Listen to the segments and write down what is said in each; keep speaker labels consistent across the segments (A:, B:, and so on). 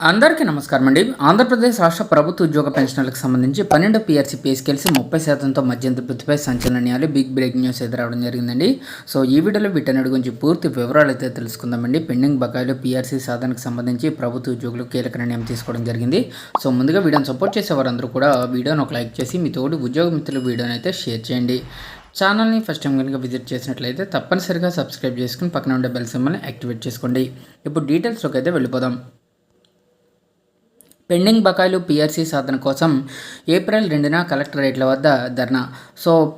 A: అందరికీ నమస్కారం అండి ఆంధ్రప్రదేశ్ రాష్ట్ర ప్రభుత్వ ఉద్యోగ పెన్షన్లకు సంబంధించి పన్నెండు పిఆర్సీ పే ముప్పై శాతంతో మధ్యంతర వృత్తిపై సంచలనాలు బిగ్ బ్రేకింగ్ న్యూస్ ఎదురవడం జరిగిందండి. సో ఈ వీడియోలో వీటన్నిటి గురించి పూర్తి వివరాలు అయితే తెలుసుకుందామండి. పెండింగ్ బకాయిలు పిఆర్సీ సాధనకు సంబంధించి ప్రభుత్వ ఉద్యోగులు కీలక నిర్ణయం తీసుకోవడం జరిగింది. సో ముందుగా వీడియోని సపోర్ట్ చేసే వారందరూ కూడా వీడియోని ఒక లైక్ చేసి మీ తోటి ఉద్యోగ మిత్రులు వీడియోని అయితే షేర్ చేయండి. ఛానల్ని ఫస్ట్ టైం కనుక విజిట్ చేసినట్లయితే తప్పనిసరిగా సబ్స్క్రైబ్ చేసుకుని పక్కన ఉండే బెల్ సింబల్ని యాక్టివేట్ చేసుకోండి. ఇప్పుడు డీటెయిల్స్లోకి అయితే వెళ్ళిపోదాం. పెండింగ్ బకాయిలు పీఆర్సీ సాధన కోసం ఏప్రిల్ రెండున కలెక్టరేట్ల వద్ద ధర్నా. సో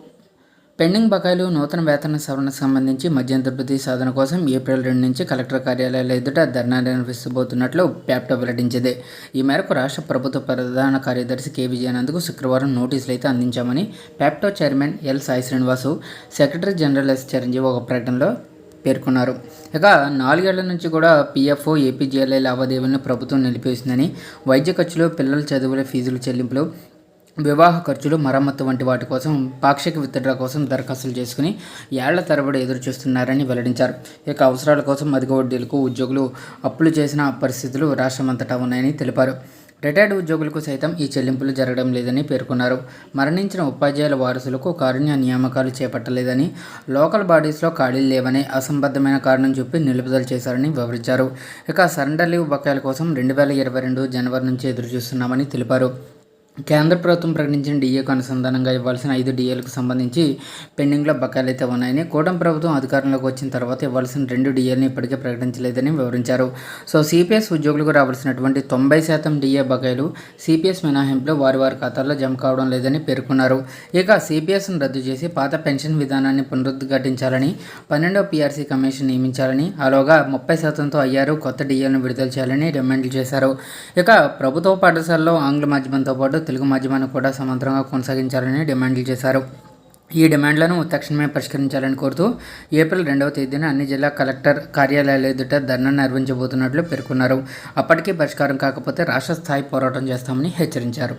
A: పెండింగ్ బకాయిలు నూతన వేతన సవరణకు సంబంధించి మధ్యంతర సాధన కోసం ఏప్రిల్ రెండు నుంచి కలెక్టర్ కార్యాలయాల ఎదుట ధర్నా నిర్వహిస్తబోతున్నట్లు ప్యాప్టో వెల్లడించింది. ఈ మేరకు రాష్ట్ర ప్రభుత్వ ప్రధాన కార్యదర్శి కె. విజయానంద్కు శుక్రవారం నోటీసులు అయితే అందించామని ప్యాప్టో chairman L. Sai Srinivasu secretary general S. Chiranjeevi ఒక ప్రకటనలో పేర్కొన్నారు. ఇక నాలుగేళ్ళ నుంచి కూడా పీఎఫ్ఓ ఏపీజీఎల్ఐ లావాదేవీలను ప్రభుత్వం నిలిపేసిందని వైద్య ఖర్చులు పిల్లల చదువుల ఫీజుల చెల్లింపులు వివాహ ఖర్చులు మరమ్మతు వంటి వాటి కోసం పాక్షిక విత్డ్రా కోసం దరఖాస్తులు చేసుకుని ఏళ్ళ తరబడి ఎదురు చూస్తున్నారని వెల్లడించారు. ఇక అవసరాల కోసం అధిక వడ్డీలకు ఉద్యోగులు అప్పులు చేసిన పరిస్థితులు రాష్ట్రమంతటా ఉన్నాయని తెలిపారు. రిటైర్డ్ ఉద్యోగులకు సైతం ఈ చెల్లింపులు జరగడం లేదని పేర్కొన్నారు. మరణించిన ఉపాధ్యాయుల వారసులకు కారుణ్య నియామకాలు చేపట్టలేదని లోకల్ బాడీస్లో ఖాళీలు లేవని అసంబద్ధమైన కారణం చెప్పి నిలుపుదల చేశారని వివరించారు. ఇక సరెండర్ లీవ్ బకాయిల కోసం రెండు వేల ఇరవై రెండు జనవరి నుంచి ఎదురు చూస్తున్నామని తెలిపారు. కేంద్ర ప్రభుత్వం ప్రకటించిన డిఏకు అనుసంధానంగా ఇవ్వాల్సిన ఐదు డిఏలకు సంబంధించి పెండింగ్లో బకాయిలు అయితే ఉన్నాయని కూటమి ప్రభుత్వం అధికారంలోకి వచ్చిన తర్వాత ఇవ్వాల్సిన రెండు డిఏలను ఇప్పటికే ప్రకటించలేదని వివరించారు. సో సిపిఎస్ ఉద్యోగులకు రావాల్సినటువంటి తొంభై శాతం డిఏ బకాయిలు సిపిఎస్ మినహాయింపులో వారి వారి ఖాతాల్లో జమ కావడం లేదని పేర్కొన్నారు. ఇక సిపిఎస్ను రద్దు చేసి పాత పెన్షన్ విధానాన్ని పునరుద్ఘాటించాలని పన్నెండవ పీఆర్సీ కమిషన్ నియమించాలని అలాగా ముప్పై శాతంతో అయ్యారు కొత్త డిఏలను విడుదల చేయాలని డిమాండ్లు చేశారు. ఇక ప్రభుత్వ పాఠశాలలో ఆంగ్ల మాధ్యమంతో పాటు తెలుగు మాధ్యమాన్ని కూడా సమాంతరంగా కొనసాగించాలని డిమాండ్లు చేశారు. ఈ డిమాండ్లను తక్షణమే పరిష్కరించాలని కోరుతూ ఏప్రిల్ రెండవ తేదీన అన్ని జిల్లా కలెక్టర్ కార్యాలయాల ఎదుట ధర్నా నిర్వహించబోతున్నట్లు పేర్కొన్నారు. అప్పటికీ పరిష్కారం కాకపోతే రాష్ట్ర స్థాయి పోరాటం చేస్తామని హెచ్చరించారు.